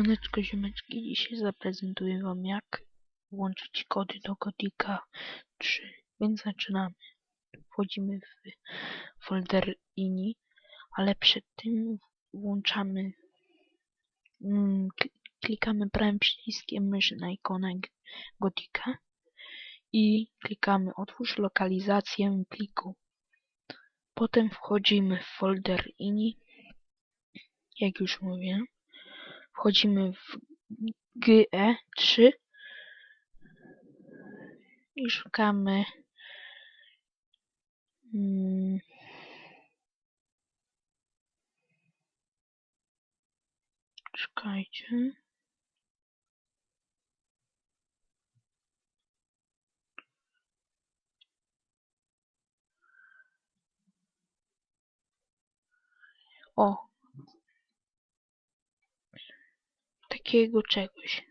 Siemaneczko ziomeczki, dzisiaj zaprezentuję wam jak włączyć kody do Gotika 3, więc zaczynamy. Wchodzimy w folder ini, ale przed tym włączamy, mm, kli- klikamy prawym przyciskiem myszy na ikonę G- Gotika i klikamy otwórz lokalizację pliku. Potem wchodzimy w folder ini, jak już mówiłem wchodzimy w GE3 i szukamy mm, czekajcie. O takiego czegoś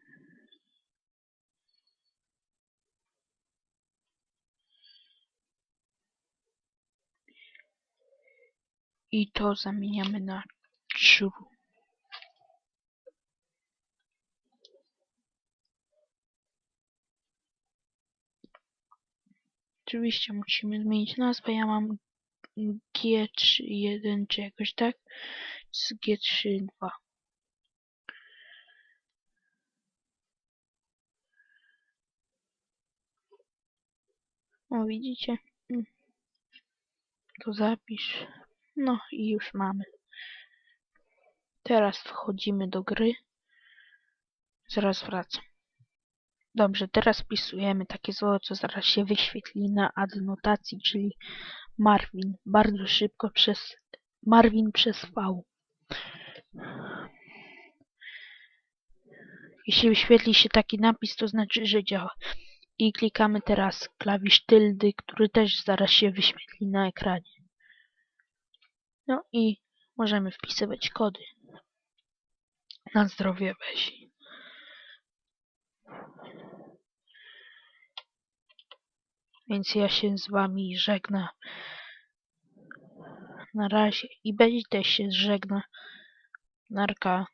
i to zamieniamy na true. Oczywiście musimy zmienić nazwę. Ja mam G31 czy jakoś tak z G32. O widzicie? Mm. To zapisz. No i już mamy. Teraz wchodzimy do gry. Zaraz wracam. Dobrze, teraz wpisujemy takie słowo, co zaraz się wyświetli na adnotacji, czyli Marvin. Bardzo szybko przez Marvin przez V. Jeśli wyświetli się taki napis, to znaczy, że działa. I klikamy teraz klawisz tyldy, który też zaraz się wyświetli na ekranie. No i możemy wpisywać kody. Na zdrowie weź. Więc ja się z wami żegnam. Na razie. I będzie też się żegna. Narka.